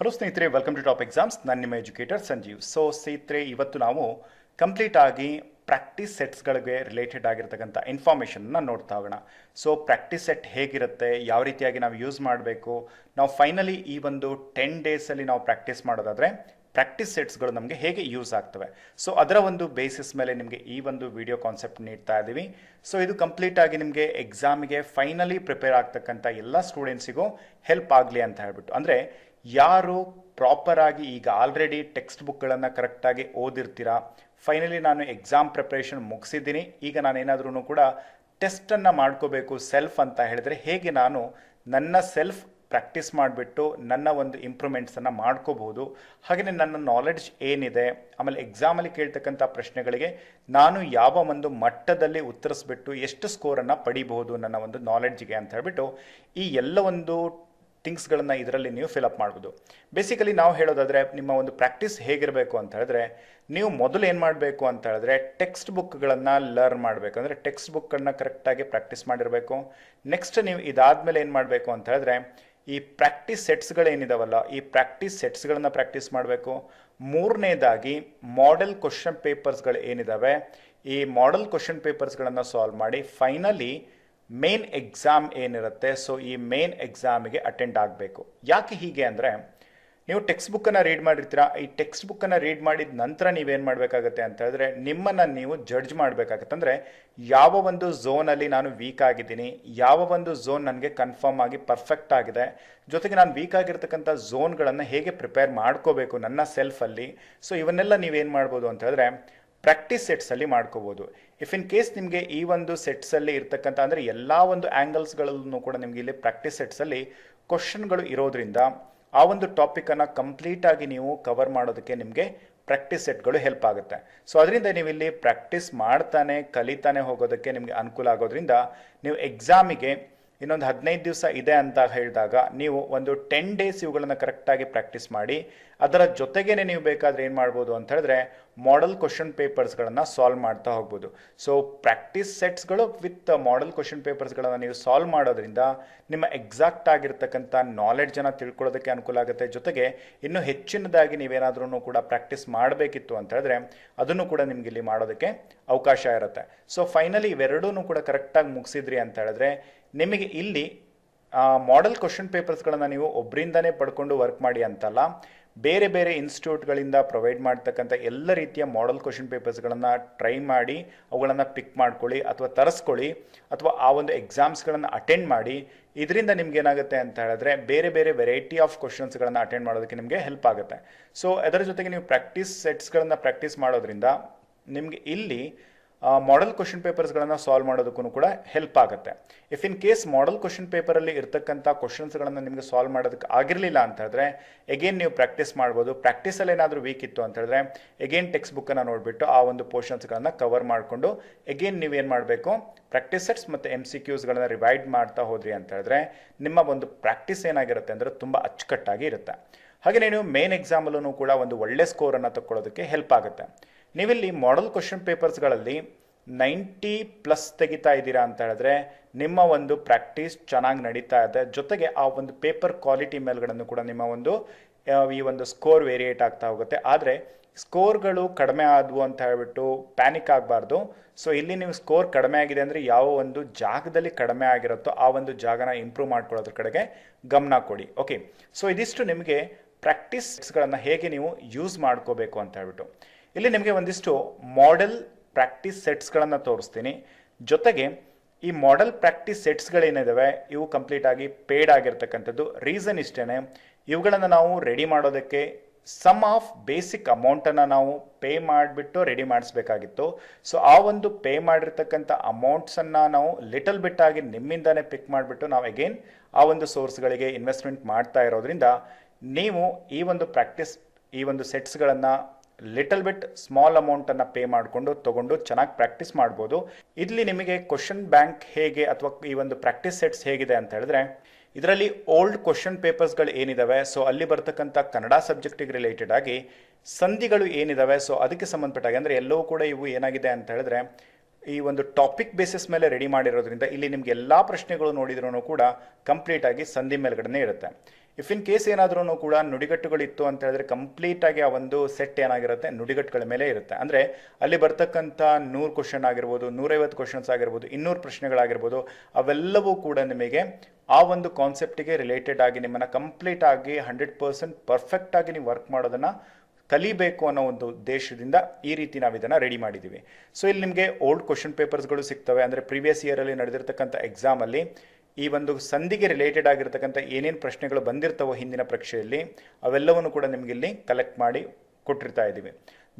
Hello ಸ್ನೇಹಿತರೆ welcome to top exams ನಾನು ನಿಮ್ಮ ಎಜುಕೇಟರ್ ಸಂಜೀವ್. ಸೊ ಸ್ನೇಹಿತರೆ, ಇವತ್ತು ನಾವು ಕಂಪ್ಲೀಟ್ ಆಗಿ ಪ್ರಾಕ್ಟೀಸ್ ಸೆಟ್ಸ್ಗಳಿಗೆ ರಿಲೇಟೆಡ್ ಆಗಿರ್ತಕ್ಕಂಥ ಇನ್ಫಾರ್ಮೇಷನ್ನ ನೋಡ್ತಾ ಹೋಗೋಣ. ಸೊ ಪ್ರಾಕ್ಟೀಸ್ ಸೆಟ್ ಹೇಗಿರುತ್ತೆ, ಯಾವ ರೀತಿಯಾಗಿ ನಾವು ಯೂಸ್ ಮಾಡಬೇಕು? ನಾವು ಫೈನಲಿ ಈ ಒಂದು ಟೆನ್ ಡೇಸಲ್ಲಿ ನಾವು ಪ್ರಾಕ್ಟೀಸ್ ಮಾಡೋದಾದರೆ ಪ್ರಾಕ್ಟೀಸ್ ಸೆಟ್ಸ್ಗಳು ನಮಗೆ ಹೇಗೆ ಯೂಸ್ ಆಗ್ತವೆ? ಸೊ ಅದರ ಒಂದು ಬೇಸಿಸ್ ಮೇಲೆ ನಿಮಗೆ ಈ ಒಂದು ವಿಡಿಯೋ ಕಾನ್ಸೆಪ್ಟ್ ನೀಡ್ತಾ ಇದ್ದೀವಿ ಸೊ ಇದು ಕಂಪ್ಲೀಟ್ ಆಗಿ ನಿಮಗೆ ಎಕ್ಸಾಮಿಗೆ ಫೈನಲಿ ಪ್ರಿಪೇರ್ ಆಗ್ತಕ್ಕಂಥ ಎಲ್ಲ ಸ್ಟೂಡೆಂಟ್ಸಿಗೂ ಹೆಲ್ಪ್ ಆಗಲಿ ಅಂತ ಹೇಳ್ಬಿಟ್ಟು. ಅಂದರೆ ಯಾರು ಪ್ರಾಪರ್ ಆಗಿ ಈಗ ಆಲ್ರೆಡಿ ಟೆಕ್ಸ್ಟ್ ಬುಕ್ಗಳನ್ನು ಕರೆಕ್ಟಾಗಿ ಓದಿರ್ತೀರಾ? ಫೈನಲಿ ನಾನು ಎಕ್ಸಾಮ್ ಪ್ರಿಪ್ರೇಷನ್ ಮುಗಿಸಿದ್ದೀನಿ. ಈಗ ನಾನೇನಾದ್ರೂ ಕೂಡ ಟೆಸ್ಟನ್ನು ಮಾಡ್ಕೋಬೇಕು ಸೆಲ್ಫ್ ಅಂತ ಹೇಳಿದ್ರೆ ಹೇಗೆ ನಾನು ನನ್ನ ಸೆಲ್ಫ್ ಪ್ರಾಕ್ಟೀಸ್ ಮಾಡಿಬಿಟ್ಟು ನನ್ನ ಒಂದು ಇಂಪ್ರೂವ್ಮೆಂಟ್ಸನ್ನು ಮಾಡ್ಕೋಬಹುದು. ಹಾಗೆಯೇ ನನ್ನ ನಾಲೆಡ್ಜ್ ಏನಿದೆ, ಆಮೇಲೆ ಎಕ್ಸಾಮಲ್ಲಿ ಕೇಳ್ತಕ್ಕಂಥ ಪ್ರಶ್ನೆಗಳಿಗೆ ನಾನು ಯಾವ ಒಂದು ಮಟ್ಟದಲ್ಲಿ ಉತ್ತರಿಸ್ಬಿಟ್ಟು ಎಷ್ಟು ಸ್ಕೋರನ್ನು ಪಡಿಬಹುದು ನನ್ನ ಒಂದು ನಾಲೆಡ್ಜ್ಗೆ ಅಂತ ಹೇಳ್ಬಿಟ್ಟು ಈ ಎಲ್ಲ ಒಂದು ಥಿಂಗ್ಸ್ಗಳನ್ನು ಇದರಲ್ಲಿ ನೀವು ಫಿಲಪ್ ಮಾಡ್ಬೋದು. ಬೇಸಿಕಲಿ ನಾವು ಹೇಳೋದಾದರೆ ನಿಮ್ಮ ಒಂದು ಪ್ರಾಕ್ಟೀಸ್ ಹೇಗಿರಬೇಕು ಅಂತ ಹೇಳಿದ್ರೆ, ನೀವು ಮೊದಲು ಏನು ಮಾಡಬೇಕು ಅಂತ ಹೇಳಿದ್ರೆ ಟೆಕ್ಸ್ಟ್ ಬುಕ್ಗಳನ್ನು ಲರ್ನ್ ಮಾಡಬೇಕು. ಅಂದರೆ ಟೆಕ್ಸ್ಟ್ ಬುಕ್ಕನ್ನು ಕರೆಕ್ಟಾಗಿ ಪ್ರಾಕ್ಟೀಸ್ ಮಾಡಿರಬೇಕು. ನೆಕ್ಸ್ಟ್ ನೀವು ಇದಾದಮೇಲೆ ಏನು ಮಾಡಬೇಕು ಅಂತ ಹೇಳಿದ್ರೆ, ಈ ಪ್ರಾಕ್ಟೀಸ್ ಸೆಟ್ಸ್ಗಳೇನಿದಾವಲ್ಲ ಈ ಪ್ರಾಕ್ಟೀಸ್ ಸೆಟ್ಸ್ಗಳನ್ನು ಪ್ರಾಕ್ಟೀಸ್ ಮಾಡಬೇಕು. ಮೂರನೇದಾಗಿ ಮಾಡೆಲ್ ಕ್ವಶನ್ ಪೇಪರ್ಸ್ಗಳು ಏನಿದ್ದಾವೆ ಈ ಮಾಡೆಲ್ ಕ್ವಶನ್ ಪೇಪರ್ಸ್ಗಳನ್ನು ಸಾಲ್ವ್ ಮಾಡಿ ಫೈನಲಿ ಮೇನ್ ಎಕ್ಸಾಮ್ ಏನಿರುತ್ತೆ ಸೊ ಈ ಮೇನ್ ಎಕ್ಸಾಮಿಗೆ ಅಟೆಂಡ್ ಆಗಬೇಕು. ಯಾಕೆ ಹೀಗೆ ಅಂದರೆ, ನೀವು ಟೆಕ್ಸ್ಟ್ ಬುಕ್ಕನ್ನು ರೀಡ್ ಮಾಡಿರ್ತೀರಾ, ಈ ಟೆಕ್ಸ್ಟ್ ಬುಕ್ಕನ್ನು ರೀಡ್ ಮಾಡಿದ ನಂತರ ನೀವೇನು ಮಾಡಬೇಕಾಗತ್ತೆ ಅಂತ ಹೇಳಿದ್ರೆ, ನಿಮ್ಮನ್ನು ನೀವು ಜಡ್ಜ್ ಮಾಡಬೇಕಾಗತ್ತೆ. ಅಂದರೆ, ಯಾವ ಒಂದು ಝೋನಲ್ಲಿ ನಾನು ವೀಕ್ ಆಗಿದ್ದೀನಿ, ಯಾವ ಒಂದು ಝೋನ್ ನನಗೆ ಕನ್ಫರ್ಮ್ ಆಗಿ ಪರ್ಫೆಕ್ಟ್ ಆಗಿದೆ, ಜೊತೆಗೆ ನಾನು ವೀಕ್ ಆಗಿರ್ತಕ್ಕಂಥ ಝೋನ್ಗಳನ್ನು ಹೇಗೆ ಪ್ರಿಪೇರ್ ಮಾಡ್ಕೋಬೇಕು ನನ್ನ ಸೆಲ್ಫಲ್ಲಿ ಸೊ ಇವನ್ನೆಲ್ಲ ನೀವೇನು ಮಾಡ್ಬೋದು ಅಂತ ಹೇಳಿದ್ರೆ ಪ್ರಾಕ್ಟೀಸ್ ಸೆಟ್ಸಲ್ಲಿ ಮಾಡ್ಕೋಬೋದು. ಇಫ್ ಇನ್ ಕೇಸ್ ನಿಮಗೆ ಈ ಒಂದು ಸೆಟ್ಸಲ್ಲಿ ಇರ್ತಕ್ಕಂಥ ಅಂದರೆ ಎಲ್ಲ ಒಂದು ಆ್ಯಂಗಲ್ಸ್ಗಳಲ್ಲೂ ಕೂಡ ನಿಮಗೆ ಇಲ್ಲಿ ಪ್ರಾಕ್ಟೀಸ್ ಸೆಟ್ಸಲ್ಲಿ ಕ್ವಶನ್ಗಳು ಇರೋದ್ರಿಂದ ಆ ಒಂದು ಟಾಪಿಕನ್ನು ಕಂಪ್ಲೀಟಾಗಿ ನೀವು ಕವರ್ ಮಾಡೋದಕ್ಕೆ ನಿಮಗೆ ಪ್ರಾಕ್ಟೀಸ್ ಸೆಟ್ಗಳು ಹೆಲ್ಪ್ ಆಗುತ್ತೆ. ಸೊ ಅದರಿಂದ ನೀವು ಇಲ್ಲಿ ಪ್ರಾಕ್ಟೀಸ್ ಮಾಡ್ತಾನೆ, ಕಲಿತಾನೆ ಹೋಗೋದಕ್ಕೆ ನಿಮಗೆ ಅನುಕೂಲ ಆಗೋದ್ರಿಂದ ನೀವು ಎಕ್ಸಾಮಿಗೆ ಇನ್ನೊಂದು ಹದಿನೈದು ದಿವಸ ಇದೆ ಅಂತ ಹೇಳಿದಾಗ ನೀವು ಒಂದು ಟೆನ್ ಡೇಸ್ ಇವುಗಳನ್ನು ಕರೆಕ್ಟಾಗಿ ಪ್ರಾಕ್ಟೀಸ್ ಮಾಡಿ ಅದರ ಜೊತೆಗೇನೆ ನೀವು ಬೇಕಾದರೆ ಏನು ಮಾಡ್ಬೋದು ಅಂತ ಹೇಳಿದ್ರೆ ಮಾಡೆಲ್ ಕ್ವಶನ್ ಪೇಪರ್ಸ್ಗಳನ್ನು ಸಾಲ್ವ್ ಮಾಡ್ತಾ ಹೋಗ್ಬೋದು. ಸೊ ಪ್ರಾಕ್ಟೀಸ್ ಸೆಟ್ಸ್ಗಳು ವಿತ್ ಮಾಡೆಲ್ ಕ್ವಶನ್ ಪೇಪರ್ಸ್ಗಳನ್ನು ನೀವು ಸಾಲ್ವ್ ಮಾಡೋದ್ರಿಂದ ನಿಮ್ಮ ಎಕ್ಸಾಕ್ಟ್ ಆಗಿರ್ತಕ್ಕಂಥ ನಾಲೆಡ್ಜನ್ನು ತಿಳ್ಕೊಳ್ಳೋದಕ್ಕೆ ಅನುಕೂಲ ಆಗುತ್ತೆ. ಜೊತೆಗೆ ಇನ್ನೂ ಹೆಚ್ಚಿನದಾಗಿ ನೀವೇನಾದ್ರೂ ಕೂಡ ಪ್ರಾಕ್ಟೀಸ್ ಮಾಡಬೇಕಿತ್ತು ಅಂತ ಹೇಳಿದ್ರೆ ಅದನ್ನು ಕೂಡ ನಿಮ್ಗೆ ಇಲ್ಲಿ ಮಾಡೋದಕ್ಕೆ ಅವಕಾಶ ಇರುತ್ತೆ. ಸೊ ಫೈನಲಿ ಇವೆರಡೂ ಕೂಡ ಕರೆಕ್ಟಾಗಿ ಮುಗಿಸಿದ್ರಿ ಅಂತ ಹೇಳಿದ್ರೆ ನಿಮಗೆ ಇಲ್ಲಿ ಮಾಡೆಲ್ ಕ್ವಶನ್ ಪೇಪರ್ಸ್ಗಳನ್ನು ನೀವು ಒಬ್ಬರಿಂದನೇ ಪಡ್ಕೊಂಡು ವರ್ಕ್ ಮಾಡಿ ಅಂತಲ್ಲ ಬೇರೆ ಬೇರೆ ಇನ್ಸ್ಟಿಟ್ಯೂಟ್ಗಳಿಂದ ಪ್ರೊವೈಡ್ ಮಾಡ್ತಕ್ಕಂಥ ಎಲ್ಲ ರೀತಿಯ ಮಾಡೆಲ್ ಕ್ವಶನ್ ಪೇಪರ್ಸ್ಗಳನ್ನು ಟ್ರೈ ಮಾಡಿ, ಅವುಗಳನ್ನು ಪಿಕ್ ಮಾಡ್ಕೊಳ್ಳಿ ಅಥವಾ ತರಿಸ್ಕೊಳ್ಳಿ ಅಥವಾ ಆ ಒಂದು ಎಕ್ಸಾಮ್ಸ್ಗಳನ್ನು ಅಟೆಂಡ್ ಮಾಡಿ. ಇದರಿಂದ ನಿಮ್ಗೆ ಏನಾಗುತ್ತೆ ಅಂತ ಹೇಳಿದ್ರೆ ಬೇರೆ ಬೇರೆ ವೆರೈಟಿ ಆಫ್ ಕ್ವಶನ್ಸ್ಗಳನ್ನು ಅಟೆಂಡ್ ಮಾಡೋದಕ್ಕೆ ನಿಮಗೆ ಹೆಲ್ಪ್ ಆಗುತ್ತೆ. ಸೊ ಅದರ ಜೊತೆಗೆ ನೀವು ಪ್ರಾಕ್ಟೀಸ್ ಸೆಟ್ಸ್ಗಳನ್ನು ಪ್ರಾಕ್ಟೀಸ್ ಮಾಡೋದ್ರಿಂದ ನಿಮಗೆ ಇಲ್ಲಿ ಮಾಡೆಲ್ ಕ್ವಶನ್ ಪೇಪರ್ಸ್ಗಳನ್ನು ಸಾಲ್ವ್ ಮಾಡೋದಕ್ಕೂ ಕೂಡ ಹೆಲ್ಪ್ ಆಗುತ್ತೆ. If in case model question ಪೇಪರಲ್ಲಿ ಇರ್ತಕ್ಕಂಥ ಕ್ವಶನ್ಸ್ಗಳನ್ನು ನಿಮಗೆ ಸಾಲ್ವ್ ಮಾಡೋದಕ್ಕೆ ಆಗಿರಲಿಲ್ಲ ಅಂತ ಹೇಳಿದ್ರೆ ಎಗೇನ್ ನೀವು ಪ್ರಾಕ್ಟೀಸ್ ಮಾಡ್ಬೋದು. ಪ್ರಾಕ್ಟೀಸಲ್ಲಿ ಏನಾದರೂ ವೀಕ್ ಇತ್ತು ಅಂತ ಹೇಳಿದ್ರೆ ಎಗೇನ್ ಟೆಕ್ಸ್ಟ್ ಬುಕ್ಕನ್ನು ನೋಡಿಬಿಟ್ಟು ಆ ಒಂದು ಪೋರ್ಷನ್ಸ್ಗಳನ್ನು ಕವರ್ ಮಾಡಿಕೊಂಡು ಎಗೇನ್ ನೀವೇನು ಮಾಡಬೇಕು? ಸೆಟ್ಸ್ ಮತ್ತು ಎಂ ಸಿ ಕ್ಯೂಸ್ಗಳನ್ನು ರಿವೈಡ್ ಮಾಡ್ತಾ ಹೋದ್ರಿ ಅಂತ ಹೇಳಿದ್ರೆ, ನಿಮ್ಮ ಒಂದು ಪ್ರಾಕ್ಟೀಸ್ ಏನಾಗಿರುತ್ತೆ ಅಂದರೆ ತುಂಬ ಅಚ್ಚುಕಟ್ಟಾಗಿ ಇರುತ್ತೆ. ಹಾಗೆ ನೀವು ಮೇನ್ ಎಕ್ಸಾಮಲ್ಲೂ ಕೂಡ ಒಂದು ಒಳ್ಳೆ ಸ್ಕೋರನ್ನು ತಗೊಳ್ಳೋದಕ್ಕೆ ಹೆಲ್ಪ್ ಆಗುತ್ತೆ. ನೀವಿಲ್ಲಿ ಮಾಡೆಲ್ ಕ್ವಶನ್ ಪೇಪರ್ಸ್ಗಳಲ್ಲಿ ನೈಂಟಿ ಪ್ಲಸ್ ತೆಗಿತಾ ಇದ್ದೀರಾ ಅಂತ ಹೇಳಿದ್ರೆ ನಿಮ್ಮ ಒಂದು ಪ್ರಾಕ್ಟೀಸ್ ಚೆನ್ನಾಗಿ ನಡೀತಾ ಇದೆ. ಜೊತೆಗೆ ಆ ಒಂದು ಪೇಪರ್ ಕ್ವಾಲಿಟಿ ಮೇಲ್ಗಳನ್ನು ಕೂಡ ನಿಮ್ಮ ಒಂದು ಈ ಒಂದು ಸ್ಕೋರ್ ವೇರಿಯೇಟ್ ಆಗ್ತಾ ಹೋಗುತ್ತೆ. ಆದರೆ ಸ್ಕೋರ್ಗಳು ಕಡಿಮೆ ಆದವು ಅಂತ ಹೇಳ್ಬಿಟ್ಟು ಪ್ಯಾನಿಕ್ ಆಗಬಾರ್ದು. ಸೊ ಇಲ್ಲಿ ನೀವು ಸ್ಕೋರ್ ಕಡಿಮೆ ಆಗಿದೆ ಅಂದರೆ ಯಾವ ಒಂದು ಜಾಗದಲ್ಲಿ ಕಡಿಮೆ ಆಗಿರುತ್ತೋ ಆ ಒಂದು ಜಾಗನ ಇಂಪ್ರೂವ್ ಮಾಡ್ಕೊಳ್ಳೋದ್ರ ಕಡೆಗೆ ಗಮನ ಕೊಡಿ. ಓಕೆ ಸೊ ಇದಿಷ್ಟು ನಿಮಗೆ ಪ್ರಾಕ್ಟೀಸ್ಗಳನ್ನು ಹೇಗೆ ನೀವು ಯೂಸ್ ಮಾಡ್ಕೋಬೇಕು ಅಂತ ಹೇಳ್ಬಿಟ್ಟು. ಇಲ್ಲಿ ನಿಮಗೆ ಒಂದಿಷ್ಟು ಮಾಡೆಲ್ ಪ್ರಾಕ್ಟೀಸ್ ಸೆಟ್ಸ್ಗಳನ್ನು ತೋರಿಸ್ತೀನಿ. ಜೊತೆಗೆ ಈ ಮಾಡೆಲ್ ಪ್ರಾಕ್ಟೀಸ್ ಸೆಟ್ಸ್ಗಳೇನಿದ್ದಾವೆ ಇವು ಕಂಪ್ಲೀಟ್ ಆಗಿ ಪೇಡ್ ಆಗಿರ್ತಕ್ಕಂಥದ್ದು. ರೀಸನ್ ಇಷ್ಟೇ ಇವುಗಳನ್ನು ನಾವು ರೆಡಿ ಮಾಡೋದಕ್ಕೆ ಸಮ್ ಆಫ್ ಬೇಸಿಕ್ ಅಮೌಂಟನ್ನು ನಾವು ಪೇ ಮಾಡಿಬಿಟ್ಟು ರೆಡಿ ಮಾಡಿಸ್ಬೇಕಾಗಿತ್ತು. ಸೊ ಆ ಒಂದು ಪೇ ಮಾಡಿರ್ತಕ್ಕಂಥ ಅಮೌಂಟ್ಸನ್ನು ನಾವು ಲಿಟಲ್ ಬಿಟ್ ಆಗಿ ನಿಮ್ಮಿಂದನೇ ಪಿಕ್ ಮಾಡಿಬಿಟ್ಟು ನಾವು ಅಗೇನ್ ಆ ಒಂದು ಸೋರ್ಸ್ಗಳಿಗೆ ಇನ್ವೆಸ್ಟ್ಮೆಂಟ್ ಮಾಡ್ತಾ ಇರೋದ್ರಿಂದ, ನೀವು ಈ ಒಂದು ಪ್ರಾಕ್ಟೀಸ್ ಈ ಒಂದು ಸೆಟ್ಸ್ಗಳನ್ನು ಲಿಟಲ್ ಬಿಟ್ ಸ್ಮಾಲ್ ಅಮೌಂಟನ್ನು ಪೇ ಮಾಡಿಕೊಂಡು ತಗೊಂಡು ಚೆನ್ನಾಗಿ ಪ್ರಾಕ್ಟೀಸ್ ಮಾಡ್ಬೋದು. ಇಲ್ಲಿ ನಿಮಗೆ ಕ್ವಶನ್ ಬ್ಯಾಂಕ್ ಹೇಗೆ ಅಥವಾ ಈ ಒಂದು ಪ್ರಾಕ್ಟೀಸ್ ಸೆಟ್ಸ್ ಹೇಗಿದೆ ಅಂತ ಹೇಳಿದ್ರೆ, ಇದರಲ್ಲಿ ಓಲ್ಡ್ ಕ್ವಶನ್ ಪೇಪರ್ಸ್ಗಳು ಏನಿದಾವೆ ಸೊ ಅಲ್ಲಿ ಬರ್ತಕ್ಕಂಥ ಕನ್ನಡ ಸಬ್ಜೆಕ್ಟಿಗೆ ರಿಲೇಟೆಡ್ ಆಗಿ ಸಂಧಿಗಳು ಏನಿದಾವೆ ಸೊ ಅದಕ್ಕೆ ಸಂಬಂಧಪಟ್ಟಾಗ ಅಂದರೆ ಎಲ್ಲವೂ ಕೂಡ ಇವು ಏನಾಗಿದೆ ಅಂತ ಹೇಳಿದ್ರೆ, ಈ ಒಂದು ಟಾಪಿಕ್ ಬೇಸಿಸ್ ಮೇಲೆ ರೆಡಿ ಮಾಡಿರೋದ್ರಿಂದ ಇಲ್ಲಿ ನಿಮ್ಗೆ ಎಲ್ಲ ಪ್ರಶ್ನೆಗಳು ನೋಡಿದ್ರೂ ಕೂಡ ಕಂಪ್ಲೀಟ್ ಆಗಿ ಸಂಧಿ ಮೇಲ್ಗಡೆನೆ ಇರುತ್ತೆ. ಇಫ್ ಇನ್ ಕೇಸ್ ಏನಾದ್ರೂ ಕೂಡ ನುಡಿಗಟ್ಟುಗಳಿತ್ತು ಅಂತ ಹೇಳಿದ್ರೆ ಕಂಪ್ಲೀಟ್ ಆಗಿ ಆ ಒಂದು ಸೆಟ್ ಏನಾಗಿರುತ್ತೆ? ನುಡಿಗಟ್ಟುಗಳ ಮೇಲೆ ಇರುತ್ತೆ. ಅಂದ್ರೆ ಅಲ್ಲಿ ಬರ್ತಕ್ಕಂಥ ನೂರು ಕ್ವಶನ್ ಆಗಿರ್ಬೋದು, ನೂರೈವತ್ತು ಕ್ವಶನ್ಸ್ ಆಗಿರ್ಬೋದು, ಇನ್ನೂರು ಪ್ರಶ್ನೆಗಳಾಗಿರ್ಬೋದು, ಅವೆಲ್ಲವೂ ಕೂಡ ನಿಮಗೆ ಆ ಒಂದು ಕಾನ್ಸೆಪ್ಟಿಗೆ ರಿಲೇಟೆಡ್ ಆಗಿ ನಿಮ್ಮನ್ನ ಕಂಪ್ಲೀಟ್ ಆಗಿ ಹಂಡ್ರೆಡ್ ಪರ್ಸೆಂಟ್ ಪರ್ಫೆಕ್ಟ್ ಆಗಿ ನೀವು ವರ್ಕ್ ಮಾಡೋದನ್ನ ಕಲಿಬೇಕು ಅನ್ನೋ ಒಂದು ಉದ್ದೇಶದಿಂದ ಈ ರೀತಿ ನಾವು ಇದನ್ನು ರೆಡಿ ಮಾಡಿದ್ದೀವಿ ಸೊ ಇಲ್ಲಿ ನಿಮಗೆ ಓಲ್ಡ್ ಕ್ವಶನ್ ಪೇಪರ್ಸ್ಗಳು ಸಿಗ್ತವೆ. ಅಂದರೆ ಪ್ರೀವಿಯಸ್ ಇಯರಲ್ಲಿ ನಡೆದಿರ್ತಕ್ಕಂಥ ಎಕ್ಸಾಮಲ್ಲಿ ಈ ಒಂದು ಸಂಧಿಗೆ ರಿಲೇಟೆಡ್ ಆಗಿರ್ತಕ್ಕಂಥ ಏನೇನು ಪ್ರಶ್ನೆಗಳು ಬಂದಿರ್ತವೋ ಹಿಂದಿನ ಪರೀಕ್ಷೆಯಲ್ಲಿ, ಅವೆಲ್ಲವನ್ನು ಕೂಡ ನಿಮಗೆ ಇಲ್ಲಿ ಕಲೆಕ್ಟ್ ಮಾಡಿ ಕೊಟ್ಟಿರ್ತಾ ಇದ್ದೀವಿ.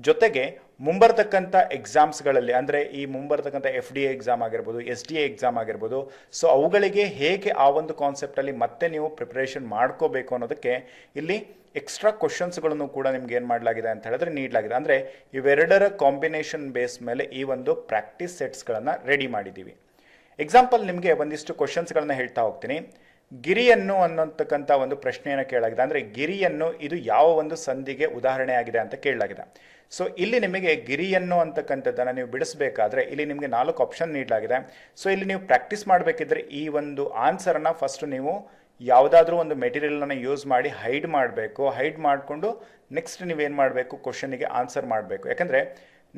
ಜೊತೆಗೆ ಮುಂಬರ್ತಕ್ಕಂಥ ಎಕ್ಸಾಮ್ಸ್ಗಳಲ್ಲಿ ಅಂದರೆ ಈ ಮುಂಬರ್ತಕ್ಕಂಥ ಎಫ್ ಡಿ ಎ ಎಕ್ಸಾಮ್ ಆಗಿರ್ಬೋದು ಎಸ್ ಡಿ ಎ ಎಕ್ಸಾಮ್ ಆಗಿರ್ಬೋದು ಸೊ ಅವುಗಳಿಗೆ ಹೇಗೆ ಆ ಒಂದು ಕಾನ್ಸೆಪ್ಟಲ್ಲಿ ಮತ್ತೆ ನೀವು ಪ್ರಿಪ್ರೇಷನ್ ಮಾಡ್ಕೋಬೇಕು ಅನ್ನೋದಕ್ಕೆ ಇಲ್ಲಿ ಎಕ್ಸ್ಟ್ರಾ ಕ್ವಶನ್ಸ್ಗಳನ್ನು ಕೂಡ ನಿಮ್ಗೆ ಏನು ಮಾಡಲಾಗಿದೆ ಅಂತ ಹೇಳಿದ್ರೆ ನೀಡಲಾಗಿದೆ. ಅಂದರೆ ಇವೆರಡರ ಕಾಂಬಿನೇಷನ್ ಬೇಸ್ ಮೇಲೆ ಈ ಒಂದು ಪ್ರಾಕ್ಟೀಸ್ ಸೆಟ್ಸ್ಗಳನ್ನು ರೆಡಿ ಮಾಡಿದ್ದೀವಿ. ಎಕ್ಸಾಂಪಲ್ ನಿಮಗೆ ಒಂದಿಷ್ಟು ಕ್ವಶನ್ಸ್ಗಳನ್ನ ಹೇಳ್ತಾ ಹೋಗ್ತೀನಿ. ಗಿರಿಯನ್ನು ಅನ್ನೋತಕ್ಕಂಥ ಒಂದು ಪ್ರಶ್ನೆಯನ್ನು ಕೇಳಲಾಗಿದೆ. ಅಂದರೆ ಗಿರಿಯನ್ನು ಇದು ಯಾವ ಒಂದು ಸಂಧಿಗೆ ಉದಾಹರಣೆಯಾಗಿದೆ ಅಂತ ಕೇಳಲಾಗಿದೆ. ಸೊ ಇಲ್ಲಿ ನಿಮಗೆ ಗಿರಿಯನ್ನು ಅಂತಕ್ಕಂಥದ್ದನ್ನು ನೀವು ಬಿಡಿಸಬೇಕಾದ್ರೆ ಇಲ್ಲಿ ನಿಮಗೆ ನಾಲ್ಕು ಆಪ್ಷನ್ ನೀಡಲಾಗಿದೆ. ಸೊ ಇಲ್ಲಿ ನೀವು ಪ್ರಾಕ್ಟೀಸ್ ಮಾಡಬೇಕಿದ್ರೆ ಈ ಒಂದು ಆನ್ಸರನ್ನು ಫಸ್ಟ್ ನೀವು ಯಾವುದಾದ್ರೂ ಒಂದು ಮೆಟೀರಿಯಲನ್ನು ಯೂಸ್ ಮಾಡಿ ಹೈಡ್ ಮಾಡಬೇಕು. ಹೈಡ್ ಮಾಡಿಕೊಂಡು ನೆಕ್ಸ್ಟ್ ನೀವೇನು ಮಾಡಬೇಕು? ಕ್ವಶನಿಗೆ ಆನ್ಸರ್ ಮಾಡಬೇಕು. ಯಾಕಂದರೆ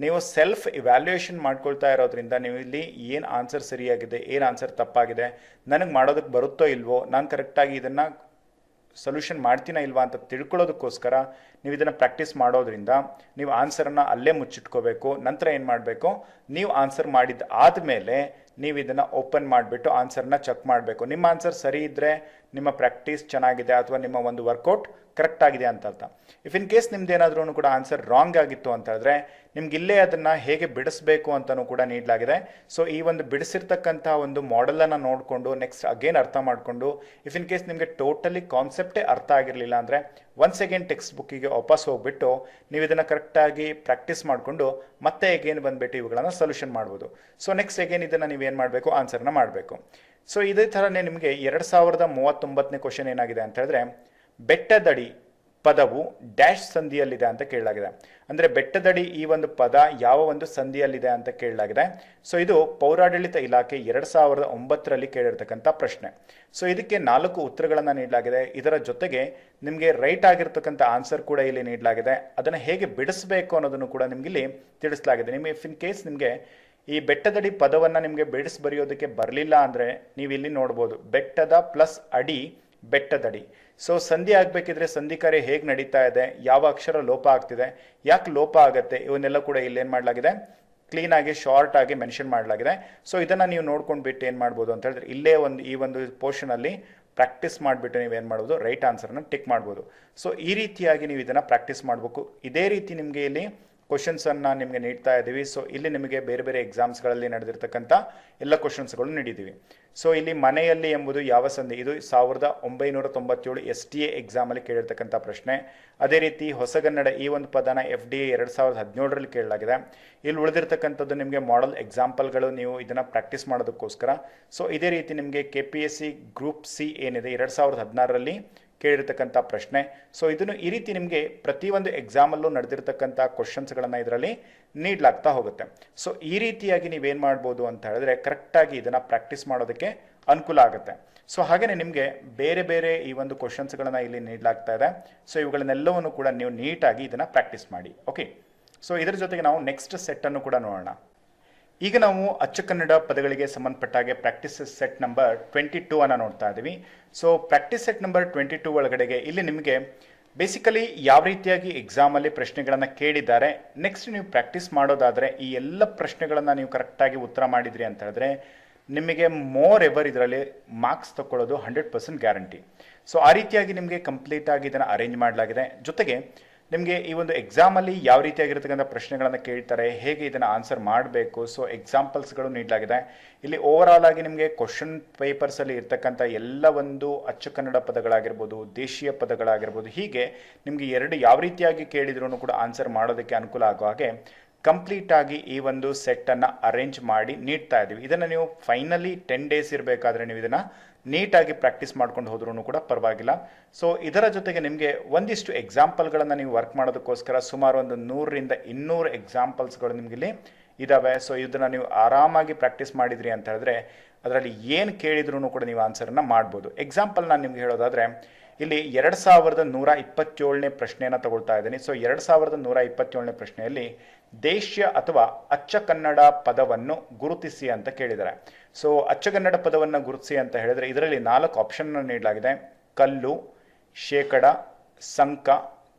ನೀವು ಸೆಲ್ಫ್ ಇವ್ಯಾಲ್ಯೂಯೇಷನ್ ಮಾಡ್ಕೊಳ್ತಾ ಇರೋದ್ರಿಂದ ನೀವು ಇಲ್ಲಿ ಏನು ಆನ್ಸರ್ ಸರಿಯಾಗಿದೆ, ಏನು ಆನ್ಸರ್ ತಪ್ಪಾಗಿದೆ, ನನಗೆ ಮಾಡೋದಕ್ಕೆ ಬರುತ್ತೋ ಇಲ್ವೋ, ನಾನು ಕರೆಕ್ಟಾಗಿ ಇದನ್ನು ಸೊಲ್ಯೂಷನ್ ಮಾಡ್ತೀನ ಇಲ್ವಾ ಅಂತ ತಿಳ್ಕೊಳ್ಳೋದಕ್ಕೋಸ್ಕರ ನೀವು ಇದನ್ನು ಪ್ರಾಕ್ಟೀಸ್ ಮಾಡೋದ್ರಿಂದ ನೀವು ಆನ್ಸರನ್ನು ಅಲ್ಲೇ ಮುಚ್ಚಿಟ್ಕೋಬೇಕು, ನಂತರ ಏನು ಮಾಡಬೇಕು, ನೀವು ಆನ್ಸರ್ ಮಾಡಿದ ಆದಮೇಲೆ ನೀವು ಇದನ್ನು ಓಪನ್ ಮಾಡಿಬಿಟ್ಟು ಆನ್ಸರ್ನ ಚೆಕ್ ಮಾಡಬೇಕು. ನಿಮ್ಮ ಆನ್ಸರ್ ಸರಿ ಇದ್ದರೆ ನಿಮ್ಮ ಪ್ರಾಕ್ಟೀಸ್ ಚೆನ್ನಾಗಿದೆ ಅಥವಾ ನಿಮ್ಮ ಒಂದು ವರ್ಕೌಟ್ ಕರೆಕ್ಟ್ ಆಗಿದೆ ಅಂತ ಅರ್ಥ. ಇಫ್ ಇನ್ ಕೇಸ್ ನಿಮ್ದು ಏನಾದ್ರೂ ಕೂಡ ಆನ್ಸರ್ ರಾಂಗ್ ಆಗಿತ್ತು ಅಂತ ಹೇಳಿದ್ರೆ, ನಿಮ್ಗೆ ಇಲ್ಲೇ ಅದನ್ನು ಹೇಗೆ ಬಿಡಿಸಬೇಕು ಅಂತಲೂ ಕೂಡ ನೀಡಲಾಗಿದೆ. ಸೊ ಈ ಒಂದು ಬಿಡಿಸಿರ್ತಕ್ಕಂಥ ಒಂದು ಮಾಡೆಲನ್ನು ನೋಡಿಕೊಂಡು ನೆಕ್ಸ್ಟ್ ಅಗೇನ್ ಅರ್ಥ ಮಾಡಿಕೊಂಡು ಇಫ್ ಇನ್ ಕೇಸ್ ನಿಮಗೆ ಟೋಟಲಿ ಕಾನ್ಸೆಪ್ಟೇ ಅರ್ಥ ಆಗಿರಲಿಲ್ಲ ಅಂದರೆ ಒನ್ಸ್ ಅಗೇನ್ ಟೆಕ್ಸ್ಟ್ ಬುಕ್ಕಿಗೆ ವಾಪಸ್ ಹೋಗ್ಬಿಟ್ಟು, ನೀವು ಇದನ್ನು ಕರೆಕ್ಟಾಗಿ ಪ್ರಾಕ್ಟೀಸ್ ಮಾಡಿಕೊಂಡು ಮತ್ತೆ ಅಗೇನ್ ಬಂದುಬಿಟ್ಟು ಇವುಗಳನ್ನು ಸೊಲ್ಯೂಷನ್ ಮಾಡ್ಬೋದು. ಸೊ ನೆಕ್ಸ್ಟ್ ಅಗೇನ್ ಇದನ್ನು ನೀವೇನು ಮಾಡಬೇಕು? ಆನ್ಸರ್ನ ಮಾಡಬೇಕು. ಸೊ ಇದೇ ಥರನೇ ನಿಮಗೆ ಎರಡು ಸಾವಿರದ ಮೂವತ್ತೊಂಬತ್ತನೇ ಕ್ವಶನ್ ಏನಾಗಿದೆ ಅಂತ ಹೇಳಿದ್ರೆ, ಬೆಟ್ಟದಡಿ ಪದವು ಡ್ಯಾಶ್ ಸಂಧಿಯಲ್ಲಿದೆ ಅಂತ ಕೇಳಲಾಗಿದೆ. ಅಂದರೆ ಬೆಟ್ಟದಡಿ ಈ ಒಂದು ಪದ ಯಾವ ಒಂದು ಸಂಧಿಯಲ್ಲಿದೆ ಅಂತ ಕೇಳಲಾಗಿದೆ. ಸೊ ಇದು ಪೌರಾಡಳಿತ ಇಲಾಖೆ ಎರಡು ಸಾವಿರದ ಒಂಬತ್ತರಲ್ಲಿ ಕೇಳಿರ್ತಕ್ಕಂಥ ಪ್ರಶ್ನೆ. ಸೊ ಇದಕ್ಕೆ ನಾಲ್ಕು ಉತ್ತರಗಳನ್ನು ನೀಡಲಾಗಿದೆ. ಇದರ ಜೊತೆಗೆ ನಿಮಗೆ ರೈಟ್ ಆಗಿರ್ತಕ್ಕಂಥ ಆನ್ಸರ್ ಕೂಡ ಇಲ್ಲಿ ನೀಡಲಾಗಿದೆ. ಅದನ್ನು ಹೇಗೆ ಬಿಡಿಸಬೇಕು ಅನ್ನೋದನ್ನು ಕೂಡ ನಿಮಗೆ ಇಲ್ಲಿ ತಿಳಿಸಲಾಗಿದೆ. ನಿಮಗೆ ಇಫ್ ಇನ್ ಕೇಸ್ ನಿಮಗೆ ಈ ಬೆಟ್ಟದಡಿ ಪದವನ್ನು ನಿಮಗೆ ಬಿಡಿಸಿ ಬರೆಯೋದಕ್ಕೆ ಬರಲಿಲ್ಲ ಅಂದರೆ ನೀವು ಇಲ್ಲಿ ನೋಡ್ಬೋದು. ಬೆಟ್ಟದ ಪ್ಲಸ್ ಅಡಿ ಬೆಟ್ಟದಡಿ. ಸೊ ಸಂಧಿ ಆಗಬೇಕಿದ್ರೆ ಸಂಧಿ ಕಾರ್ಯ ಹೇಗೆ ನಡೀತಾ ಇದೆ? ಯಾವ ಅಕ್ಷರ ಲೋಪ ಆಗ್ತಿದೆ? ಯಾಕೆ ಲೋಪ ಆಗುತ್ತೆ? ಇವನ್ನೆಲ್ಲ ಕೂಡ ಇಲ್ಲೇನು ಮಾಡಲಾಗಿದೆ? ಕ್ಲೀನ್ ಆಗಿ ಶಾರ್ಟ್ ಆಗಿ ಮೆನ್ಷನ್ ಮಾಡಲಾಗಿದೆ. ಸೊ ಇದನ್ನು ನೀವು ನೋಡ್ಕೊಂಡು ಬಿಟ್ಟು ಏನು ಮಾಡ್ಬೋದು ಅಂತ ಹೇಳಿದ್ರೆ ಇಲ್ಲೇ ಒಂದು, ಈ ಒಂದು ಪೋರ್ಷನಲ್ಲಿ ಪ್ರಾಕ್ಟೀಸ್ ಮಾಡಿಬಿಟ್ಟು ನೀವೇನು ಮಾಡ್ಬೋದು? ರೈಟ್ ಆನ್ಸರ್ನ ಟಿಕ್ ಮಾಡ್ಬೋದು. ಸೊ ಈ ರೀತಿಯಾಗಿ ನೀವು ಇದನ್ನು ಪ್ರಾಕ್ಟೀಸ್ ಮಾಡಬೇಕು. ಇದೇ ರೀತಿ ನಿಮಗೆ ಇಲ್ಲಿ ಕ್ವಶನ್ಸನ್ನು ನಿಮಗೆ ನೀಡ್ತಾ ಇದ್ದೀವಿ ಸೊ ಇಲ್ಲಿ ನಿಮಗೆ ಬೇರೆ ಬೇರೆ ಎಕ್ಸಾಮ್ಸ್ಗಳಲ್ಲಿ ನಡೆದಿರ್ತಕ್ಕಂಥ ಎಲ್ಲ ಕ್ವಶನ್ಸ್ಗಳು ನೀಡಿದ್ದೀವಿ ಸೊ ಇಲ್ಲಿ ಮನೆಯಲ್ಲಿ ಎಂಬುದು ಯಾವ ಸಂಧಿ? ಇದು ಸಾವಿರದ ಒಂಬೈನೂರ ತೊಂಬತ್ತೇಳು ಎಸ್ ಟಿ ಎ ಎಕ್ಸಾಮಲ್ಲಿ ಕೇಳಿರ್ತಕ್ಕಂಥ ಪ್ರಶ್ನೆ. ಅದೇ ರೀತಿ ಹೊಸಗನ್ನಡ ಈ ಒಂದು ಪದನ ಎಫ್ ಡಿ ಎ ಎರಡು ಸಾವಿರದ ಹದಿನೇಳರಲ್ಲಿ ಕೇಳಲಾಗಿದೆ. ಇಲ್ಲಿ ಉಳಿದಿರ್ತಕ್ಕಂಥದ್ದು ನಿಮಗೆ ಮಾಡೆಲ್ ಎಕ್ಸಾಂಪಲ್ಗಳು ನೀವು ಇದನ್ನು ಪ್ರಾಕ್ಟೀಸ್ ಮಾಡೋದಕ್ಕೋಸ್ಕರ. ಸೊ ಇದೇ ರೀತಿ ನಿಮಗೆ K P S C group C ಏನಿದೆ? ಎರಡು ಸಾವಿರದ ಹದಿನಾರರಲ್ಲಿ ಕೇಳಿರ್ತಕ್ಕಂಥ ಪ್ರಶ್ನೆ. ಸೊ ಇದನ್ನು ಈ ರೀತಿ ನಿಮಗೆ ಪ್ರತಿಯೊಂದು ಎಕ್ಸಾಮಲ್ಲೂ ನಡೆದಿರ್ತಕ್ಕಂಥ ಕ್ವಶನ್ಸ್ಗಳನ್ನು ಇದರಲ್ಲಿ ನೀಡಲಾಗ್ತಾ ಹೋಗುತ್ತೆ. ಸೊ ಈ ರೀತಿಯಾಗಿ ನೀವೇನು ಮಾಡ್ಬೋದು ಅಂತ ಹೇಳಿದ್ರೆ ಕರೆಕ್ಟಾಗಿ ಇದನ್ನು ಪ್ರಾಕ್ಟೀಸ್ ಮಾಡೋದಕ್ಕೆ ಅನುಕೂಲ ಆಗುತ್ತೆ. ಸೊ ಹಾಗೆಯೇ ನಿಮಗೆ ಬೇರೆ ಬೇರೆ ಈ ಒಂದು ಕ್ವಶನ್ಸ್ಗಳನ್ನು ಇಲ್ಲಿ ನೀಡಲಾಗ್ತಾ ಇದೆ. ಸೊ ಇವುಗಳನ್ನೆಲ್ಲವನ್ನು ಕೂಡ ನೀವು ನೀಟಾಗಿ ಇದನ್ನು ಪ್ರಾಕ್ಟೀಸ್ ಮಾಡಿ. ಓಕೆ ಸೊ ಇದರ ಜೊತೆಗೆ ನಾವು ನೆಕ್ಸ್ಟ್ ಸೆಟ್ಟನ್ನು ಕೂಡ ನೋಡೋಣ. ಈಗ ನಾವು ಅಚ್ಚ ಕನ್ನಡ ಪದಗಳಿಗೆ ಸಂಬಂಧಪಟ್ಟ ಹಾಗೆ practice set number twenty two ಅನ್ನು ನೋಡ್ತಾ ಇದ್ದೀವಿ. So practice set number twenty two ಒಳಗಡೆಗೆ ಇಲ್ಲಿ ನಿಮಗೆ ಬೇಸಿಕಲಿ ಯಾವ ರೀತಿಯಾಗಿ ಎಕ್ಸಾಮಲ್ಲಿ ಪ್ರಶ್ನೆಗಳನ್ನು ಕೇಳಿದ್ದಾರೆ ನೆಕ್ಸ್ಟ್ ನೀವು ಪ್ರಾಕ್ಟೀಸ್ ಮಾಡೋದಾದರೆ ಈ ಎಲ್ಲ ಪ್ರಶ್ನೆಗಳನ್ನು ನೀವು ಕರೆಕ್ಟಾಗಿ ಉತ್ತರ ಮಾಡಿದ್ರಿ ಅಂತ ಹೇಳಿದ್ರೆ ನಿಮಗೆ ಮೋರ್ ಎವರ್ ಇದರಲ್ಲಿ ಮಾರ್ಕ್ಸ್ ತಗೊಳ್ಳೋದು ಹಂಡ್ರೆಡ್ ಪರ್ಸೆಂಟ್ ಗ್ಯಾರಂಟಿ ಸೊ ಆ ರೀತಿಯಾಗಿ ನಿಮಗೆ ಕಂಪ್ಲೀಟ್ ಆಗಿ ಇದನ್ನು ಅರೇಂಜ್ ಮಾಡಲಾಗಿದೆ. ಜೊತೆಗೆ ನಿಮಗೆ ಈ ಒಂದು ಎಕ್ಸಾಮಲ್ಲಿ ಯಾವ ರೀತಿಯಾಗಿರ್ತಕ್ಕಂಥ ಪ್ರಶ್ನೆಗಳನ್ನು ಕೇಳ್ತಾರೆ, ಹೇಗೆ ಇದನ್ನು ಆನ್ಸರ್ ಮಾಡಬೇಕು ಸೊ ಎಕ್ಸಾಂಪಲ್ಸ್ಗಳು ನೀಡಲಾಗಿದೆ. ಇಲ್ಲಿ ಓವರ್ ಆಗಿ ನಿಮಗೆ ಕ್ವಶನ್ ಪೇಪರ್ಸಲ್ಲಿ ಇರ್ತಕ್ಕಂಥ ಎಲ್ಲ ಒಂದು ಅಚ್ಚು ಕನ್ನಡ ಪದಗಳಾಗಿರ್ಬೋದು, ದೇಶೀಯ ಪದಗಳಾಗಿರ್ಬೋದು, ಹೀಗೆ ನಿಮಗೆ ಎರಡು ಯಾವ ರೀತಿಯಾಗಿ ಕೇಳಿದ್ರೂ ಕೂಡ ಆನ್ಸರ್ ಮಾಡೋದಕ್ಕೆ ಅನುಕೂಲ ಆಗೋ ಹಾಗೆ ಕಂಪ್ಲೀಟ್ ಆಗಿ ಈ ಒಂದು ಸೆಟ್ಟನ್ನು ಅರೇಂಜ್ ಮಾಡಿ ನೀಡ್ತಾ ಇದ್ದೀವಿ ಇದನ್ನು ನೀವು ಫೈನಲಿ ಟೆನ್ ಡೇಸ್ ಇರಬೇಕಾದ್ರೆ ನೀವು ಇದನ್ನು ನೀಟಾಗಿ ಪ್ರಾಕ್ಟೀಸ್ ಮಾಡ್ಕೊಂಡು ಹೋದ್ರೂ ಕೂಡ ಪರವಾಗಿಲ್ಲ. ಸೊ ಇದರ ಜೊತೆಗೆ ನಿಮಗೆ ಒಂದಿಷ್ಟು ಎಕ್ಸಾಂಪಲ್ಗಳನ್ನು ನೀವು ವರ್ಕ್ ಮಾಡೋದಕ್ಕೋಸ್ಕರ ಸುಮಾರು ಒಂದು ನೂರರಿಂದ ಇನ್ನೂರು ಎಕ್ಸಾಂಪಲ್ಸ್ಗಳು ನಿಮಗೆ ಇಲ್ಲಿ ಇದ್ದಾವೆ ಸೊ ಇದನ್ನು ನೀವು ಆರಾಮಾಗಿ ಪ್ರಾಕ್ಟೀಸ್ ಮಾಡಿದ್ರಿ ಅಂತ ಹೇಳಿದ್ರೆ, ಅದರಲ್ಲಿ ಏನು ಕೇಳಿದ್ರೂ ಕೂಡ ನೀವು ಆನ್ಸರನ್ನು ಮಾಡ್ಬೋದು. ಎಕ್ಸಾಂಪಲ್ ನಾನು ನಿಮ್ಗೆ ಹೇಳೋದಾದರೆ ಇಲ್ಲಿ ಎರಡು ಸಾವಿರದ ನೂರ ಇಪ್ಪತ್ತೇಳನೇ ಪ್ರಶ್ನೆಯನ್ನು ತಗೊಳ್ತಾ ಇದ್ದೀನಿ. ಸೊ ಎರಡು ಸಾವಿರದ ನೂರ ಇಪ್ಪತ್ತೇಳನೇ ಪ್ರಶ್ನೆಯಲ್ಲಿ ದೇಶ್ಯ ಅಥವಾ ಅಚ್ಚ ಕನ್ನಡ ಪದವನ್ನು ಗುರುತಿಸಿ ಅಂತ ಕೇಳಿದ್ದಾರೆ. ಸೊ ಅಚ್ಚಗನ್ನಡ ಪದವನ್ನು ಗುರುತಿಸಿ ಅಂತ ಹೇಳಿದ್ರೆ ಇದರಲ್ಲಿ ನಾಲ್ಕು ಆಪ್ಷನ್ ನೀಡಲಾಗಿದೆ. ಕಲ್ಲು, ಶೇಕಡ, ಸಂಕ,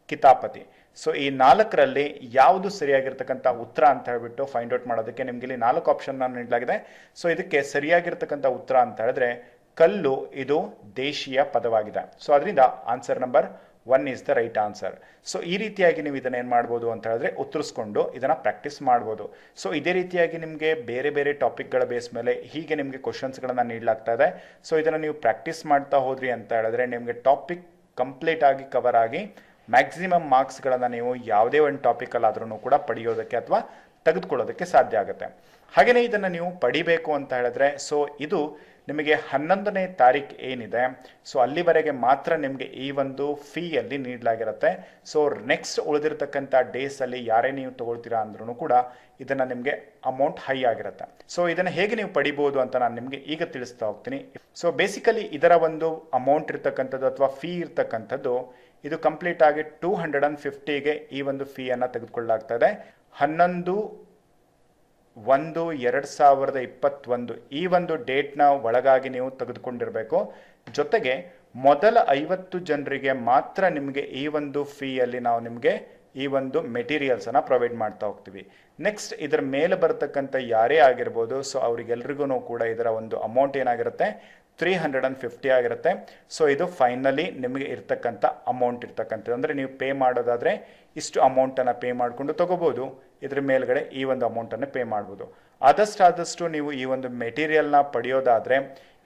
ಕಿತಾಪತಿ. ಸೊ ಈ ನಾಲ್ಕರಲ್ಲಿ ಯಾವುದು ಸರಿಯಾಗಿರ್ತಕ್ಕಂಥ ಉತ್ತರ ಅಂತ ಹೇಳ್ಬಿಟ್ಟು ಫೈಂಡ್ ಔಟ್ ಮಾಡೋದಕ್ಕೆ ನಿಮಗೆ ಇಲ್ಲಿ ನಾಲ್ಕು ಆಪ್ಷನ್ ನೀಡಲಾಗಿದೆ. ಸೊ ಇದಕ್ಕೆ ಸರಿಯಾಗಿರ್ತಕ್ಕಂಥ ಉತ್ತರ ಅಂತ ಹೇಳಿದ್ರೆ ಕಲ್ಲು ಇದು ದೇಶೀಯ ಪದವಾಗಿದೆ. ಸೊ ಅದರಿಂದ answer number one is the right answer so ಈ ರೀತಿಯಾಗಿ ನೀವು ಇದನ್ನ ಏನು ಮಾಡ್ಬೋದು ಅಂತ ಹೇಳಿದ್ರೆ ಉತ್ತರಿಸ್ಕೊಂಡು ಇದನ್ನ ಪ್ರಾಕ್ಟೀಸ್ ಮಾಡ್ಬೋದು. ಸೊ ಇದೇ ರೀತಿಯಾಗಿ ನಿಮಗೆ ಬೇರೆ ಬೇರೆ ಟಾಪಿಕ್ಗಳ ಬೇಸ್ ಮೇಲೆ ಹೀಗೆ ನಿಮಗೆ ಕ್ವಶನ್ಸ್ಗಳನ್ನು ನೀಡಲಾಗ್ತಾ ಇದೆ. ಸೊ ಇದನ್ನು ನೀವು ಪ್ರಾಕ್ಟೀಸ್ ಮಾಡ್ತಾ ಹೋದ್ರಿ ಅಂತ ಹೇಳಿದ್ರೆ ನಿಮಗೆ ಟಾಪಿಕ್ ಕಂಪ್ಲೀಟ್ ಆಗಿ ಕವರ್ ಆಗಿ ಮ್ಯಾಕ್ಸಿಮಮ್ ಮಾರ್ಕ್ಸ್ಗಳನ್ನು ನೀವು ಯಾವುದೇ ಒಂದು ಟಾಪಿಕಲ್ಲಾದ್ರೂ ಕೂಡ ಪಡೆಯೋದಕ್ಕೆ ಅಥವಾ ತೆಗೆದುಕೊಳ್ಳೋದಕ್ಕೆ ಸಾಧ್ಯ ಆಗುತ್ತೆ. ಹಾಗೆಯೇ ಇದನ್ನು ನೀವು ಪಡಿಬೇಕು ಅಂತ ಹೇಳಿದ್ರೆ ಸೊ ಇದು ನಿಮಗೆ ಹನ್ನೊಂದನೇ ತಾರೀಕು ಏನಿದೆ ಸೊ ಅಲ್ಲಿವರೆಗೆ ಮಾತ್ರ ನಿಮಗೆ ಈ ಒಂದು ಫೀಯಲ್ಲಿ ನೀಡಲಾಗಿರುತ್ತೆ. ಸೊ ನೆಕ್ಸ್ಟ್ ಉಳಿದಿರತಕ್ಕಂಥ ಡೇಸಲ್ಲಿ ಯಾರೇ ನೀವು ತಗೊಳ್ತೀರಾ ಅಂದ್ರೂ ಕೂಡ ಇದನ್ನು ನಿಮಗೆ ಅಮೌಂಟ್ ಹೈ ಆಗಿರುತ್ತೆ. ಸೊ ಇದನ್ನು ಹೇಗೆ ನೀವು ಪಡಿಬೋದು ಅಂತ ನಾನು ನಿಮಗೆ ಈಗ ತಿಳಿಸ್ತಾ ಹೋಗ್ತೀನಿ. ಸೊ ಬೇಸಿಕಲಿ ಇದರ ಒಂದು ಅಮೌಂಟ್ ಇರ್ತಕ್ಕಂಥದ್ದು ಅಥವಾ ಫೀ ಇರ್ತಕ್ಕಂಥದ್ದು, ಇದು ಕಂಪ್ಲೀಟ್ ಆಗಿ ಟೂ ಹಂಡ್ರೆಡ್ ಆ್ಯಂಡ್ ಫಿಫ್ಟಿಗೆ ಈ ಒಂದು ಫೀಯನ್ನು ತೆಗೆದುಕೊಳ್ಳಲಾಗ್ತದೆ ಹನ್ನೊಂದು ಒಂದು, ಎರಡು ಸಾವಿರದ ಇಪ್ಪತ್ತೊಂದು ಈ ಒಂದು ಡೇಟ್ನ ಒಳಗಾಗಿ ನೀವು ತೆಗೆದುಕೊಂಡಿರಬೇಕು. ಜೊತೆಗೆ ಮೊದಲ ಐವತ್ತು ಜನರಿಗೆ ಮಾತ್ರ ನಿಮಗೆ ಈ ಒಂದು ಫೀಯಲ್ಲಿ ನಾವು ನಿಮಗೆ ಈ ಒಂದು ಮೆಟೀರಿಯಲ್ಸನ್ನು ಪ್ರೊವೈಡ್ ಮಾಡ್ತಾ ಹೋಗ್ತೀವಿ. ನೆಕ್ಸ್ಟ್ ಇದರ ಮೇಲೆ ಬರತಕ್ಕಂಥ ಯಾರೇ ಆಗಿರ್ಬೋದು ಸೊ ಅವರಿಗೆಲ್ರಿಗೂ ಕೂಡ ಇದರ ಒಂದು ಅಮೌಂಟ್ ಏನಾಗಿರುತ್ತೆ? ತ್ರೀ ಹಂಡ್ರೆಡ್ ಆ್ಯಂಡ್ ಫಿಫ್ಟಿ ಆಗಿರುತ್ತೆ. ಸೊ ಇದು ಫೈನಲಿ ನಿಮಗೆ ಇರ್ತಕ್ಕಂಥ ಅಮೌಂಟ್ ಇರ್ತಕ್ಕಂಥದ್ದು. ಅಂದರೆ ನೀವು ಪೇ ಮಾಡೋದಾದರೆ ಇಷ್ಟು ಅಮೌಂಟನ್ನು ಪೇ ಮಾಡಿಕೊಂಡು ತೊಗೋಬೋದು. ಇದ್ರ ಮೇಲ್ಗಡೆ ಈ ಒಂದು ಅಮೌಂಟನ್ನು ಪೇ ಮಾಡ್ಬೋದು. ಆದಷ್ಟಾದಷ್ಟು ನೀವು ಈ ಒಂದು ಮೆಟೀರಿಯಲ್ನ ಪಡೆಯೋದಾದರೆ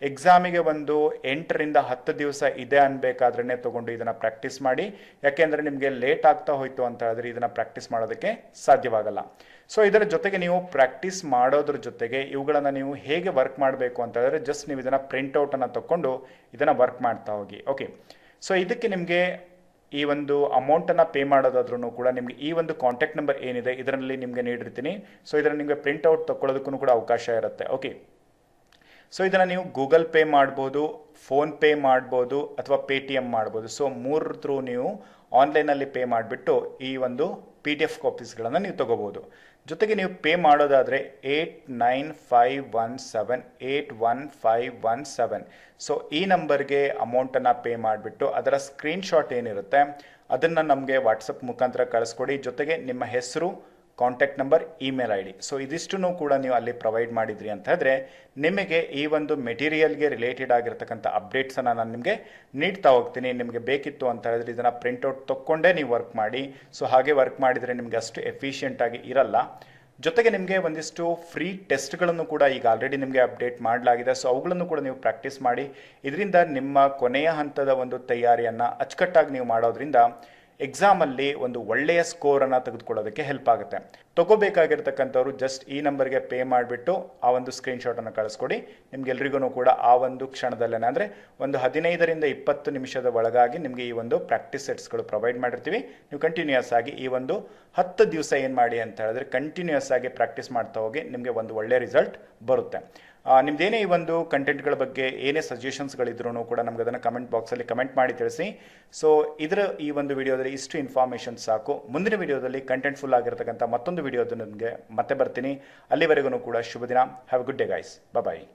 ಎಕ್ಸಾಮಿಗೆ ಒಂದು ಎಂಟರಿಂದ ಹತ್ತು ದಿವಸ ಇದೆ ಅನ್ಬೇಕಾದ್ರೆ ತಗೊಂಡು ಇದನ್ನು ಪ್ರಾಕ್ಟೀಸ್ ಮಾಡಿ, ಯಾಕೆಂದರೆ ನಿಮಗೆ ಲೇಟ್ ಆಗ್ತಾ ಹೋಯ್ತು ಅಂತ ಹೇಳಿದ್ರೆ ಇದನ್ನು ಪ್ರಾಕ್ಟೀಸ್ ಮಾಡೋದಕ್ಕೆ ಸಾಧ್ಯವಾಗಲ್ಲ. ಸೊ ಇದರ ಜೊತೆಗೆ ನೀವು ಪ್ರಾಕ್ಟೀಸ್ ಮಾಡೋದ್ರ ಜೊತೆಗೆ ಇವುಗಳನ್ನು ನೀವು ಹೇಗೆ ವರ್ಕ್ ಮಾಡಬೇಕು ಅಂತ ಹೇಳಿದ್ರೆ ಜಸ್ಟ್ ನೀವು ಇದನ್ನು ಪ್ರಿಂಟೌಟನ್ನು ತಗೊಂಡು ಇದನ್ನು ವರ್ಕ್ ಮಾಡ್ತಾ ಹೋಗಿ. ಓಕೆ ಸೊ ಇದಕ್ಕೆ ನಿಮಗೆ ಈ ಒಂದು ಅಮೌಂಟನ್ನು ಪೇ ಮಾಡೋದಾದ್ರೂ ಕೂಡ ನಿಮಗೆ ಈ ಒಂದು ಕಾಂಟ್ಯಾಕ್ಟ್ ನಂಬರ್ ಏನಿದೆ, ಇದರಲ್ಲಿ ನಿಮಗೆ ನೀಡಿರ್ತೀನಿ. ಸೊ ಇದನ್ನು ನಿಮಗೆ ಪ್ರಿಂಟ್ಔಟ್ ತೊಗೊಳ್ಳೋದಕ್ಕೂ ಕೂಡ ಅವಕಾಶ ಇರುತ್ತೆ. ಓಕೆ ಸೊ ಇದನ್ನು ನೀವು ಗೂಗಲ್ ಪೇ ಮಾಡ್ಬೋದು ಫೋನ್ಪೇ ಮಾಡ್ಬೋದು, ಅಥವಾ ಪೇ ಟಿ ಎಂ ಮಾಡ್ಬೋದು. ಸೊ ಮೂರ ಥ್ರೂ ನೀವು ಆನ್ಲೈನಲ್ಲಿ ಪೇ ಮಾಡಿಬಿಟ್ಟು ಈ ಒಂದು ಪಿ ಡಿ ಎಫ್ ಕಾಪೀಸ್ಗಳನ್ನು ನೀವು ತೊಗೋಬೋದು. ಜೊತೆಗೆ ನೀವು ಪೇ ಮಾಡೋದಾದರೆ eight nine five one seven eight one five one seven so ಈ ನಂಬರ್ಗೆ ಅಮೌಂಟನ್ನು ಪೇ ಮಾಡಿಬಿಟ್ಟು ಅದರ ಸ್ಕ್ರೀನ್ಶಾಟ್ ಏನಿರುತ್ತೆ, ಅದನ್ನು ನಮಗೆ ವಾಟ್ಸಪ್ ಮುಖಾಂತರ ಕಳಿಸ್ಕೊಡಿ. ಜೊತೆಗೆ ನಿಮ್ಮ ಹೆಸರು contact number email I D so ಇದಿಷ್ಟನ್ನು ಕೂಡ ನೀವು ಅಲ್ಲಿ ಪ್ರೊವೈಡ್ ಮಾಡಿದ್ರಿ ಅಂತ ಹೇಳಿದ್ರೆ ನಿಮಗೆ ಈ ಒಂದು ಮೆಟೀರಿಯಲ್ಗೆ ರಿಲೇಟೆಡ್ ಆಗಿರ್ತಕ್ಕಂಥ ಅಪ್ಡೇಟ್ಸನ್ನು ನಾನು ನಿಮಗೆ ನೀಡ್ತಾ ಹೋಗ್ತೀನಿ. ನಿಮಗೆ ಬೇಕಿತ್ತು ಅಂತ ಹೇಳಿದ್ರೆ ಇದನ್ನು ಪ್ರಿಂಟೌಟ್ ತೊಕ್ಕೊಂಡೇ ನೀವು ವರ್ಕ್ ಮಾಡಿ. ಸೊ ಹಾಗೆ ವರ್ಕ್ ಮಾಡಿದರೆ ನಿಮಗೆ ಅಷ್ಟು ಎಫಿಷಿಯೆಂಟಾಗಿ ಇರಲ್ಲ. ಜೊತೆಗೆ ನಿಮಗೆ ಒಂದಿಷ್ಟು ಫ್ರೀ ಟೆಸ್ಟ್ಗಳನ್ನು ಕೂಡ ಈಗ ಆಲ್ರೆಡಿ ನಿಮಗೆ ಅಪ್ಡೇಟ್ ಮಾಡಲಾಗಿದೆ. ಸೊ ಅವುಗಳನ್ನು ಕೂಡ ನೀವು ಪ್ರಾಕ್ಟೀಸ್ ಮಾಡಿ. ಇದರಿಂದ ನಿಮ್ಮ ಕೊನೆಯ ಹಂತದ ಒಂದು ತಯಾರಿಯನ್ನು ಅಚ್ಚುಕಟ್ಟಾಗಿ ನೀವು ಮಾಡೋದ್ರಿಂದ ಎಕ್ಸಾಮಲ್ಲಿ ಒಂದು ಒಳ್ಳೆಯ ಸ್ಕೋರನ್ನು ತೆಗೆದುಕೊಳ್ಳೋದಕ್ಕೆ ಹೆಲ್ಪ್ ಆಗುತ್ತೆ. ತಗೋಬೇಕಾಗಿರ್ತಕ್ಕಂಥವ್ರು ಜಸ್ಟ್ ಈ ನಂಬರ್ಗೆ ಪೇ ಮಾಡಿಬಿಟ್ಟು ಆ ಒಂದು ಸ್ಕ್ರೀನ್ಶಾಟನ್ನು ಕಳಿಸ್ಕೊಡಿ. ನಿಮ್ಗೆಲ್ರಿಗೂ ಕೂಡ ಆ ಒಂದು ಕ್ಷಣದಲ್ಲೇ ಅಂದರೆ ಒಂದು ಹದಿನೈದರಿಂದ ಇಪ್ಪತ್ತು ನಿಮಿಷದ ಒಳಗಾಗಿ ನಿಮಗೆ ಈ ಒಂದು ಪ್ರಾಕ್ಟೀಸ್ ಸೆಟ್ಸ್ಗಳು ಪ್ರೊವೈಡ್ ಮಾಡಿರ್ತೀವಿ. ನೀವು ಕಂಟಿನ್ಯೂಯಸ್ ಆಗಿ ಈ ಒಂದು ಹತ್ತು ದಿವಸ ಏನು ಮಾಡಿ ಅಂತ ಹೇಳಿದ್ರೆ ಕಂಟಿನ್ಯೂಯಸ್ ಆಗಿ ಪ್ರಾಕ್ಟೀಸ್ ಮಾಡ್ತಾ ಹೋಗಿ ನಿಮಗೆ ಒಂದು ಒಳ್ಳೆಯ ರಿಸಲ್ಟ್ ಬರುತ್ತೆ. ನಿಮ್ದೇನೇ ಈ ಒಂದು ಕಂಟೆಂಟ್ಗಳ ಬಗ್ಗೆ ಏನೇ ಸಜೆಷನ್ಸ್ಗಳಿದ್ರೂ ಕೂಡ ನಮ್ಗೆ ಅದನ್ನು ಕಮೆಂಟ್ ಬಾಕ್ಸಲ್ಲಿ ಕಮೆಂಟ್ ಮಾಡಿ ತಿಳಿಸಿ. ಸೊ ಇದರ ಈ ಒಂದು ವಿಡಿಯೋದಲ್ಲಿ ಇಷ್ಟು ಇನ್ಫಾರ್ಮೇಷನ್ ಸಾಕು. ಮುಂದಿನ ವಿಡಿಯೋದಲ್ಲಿ ಕಂಟೆಂಟ್ ಫುಲ್ ಆಗಿರ್ತಕ್ಕಂಥ ಮತ್ತೊಂದು ವಿಡಿಯೋದನ್ನು ನಿಮಗೆ ಮತ್ತೆ ಬರ್ತೀನಿ. ಅಲ್ಲಿವರೆಗೂ ಕೂಡ ಶುಭ ದಿನ have good day guys bye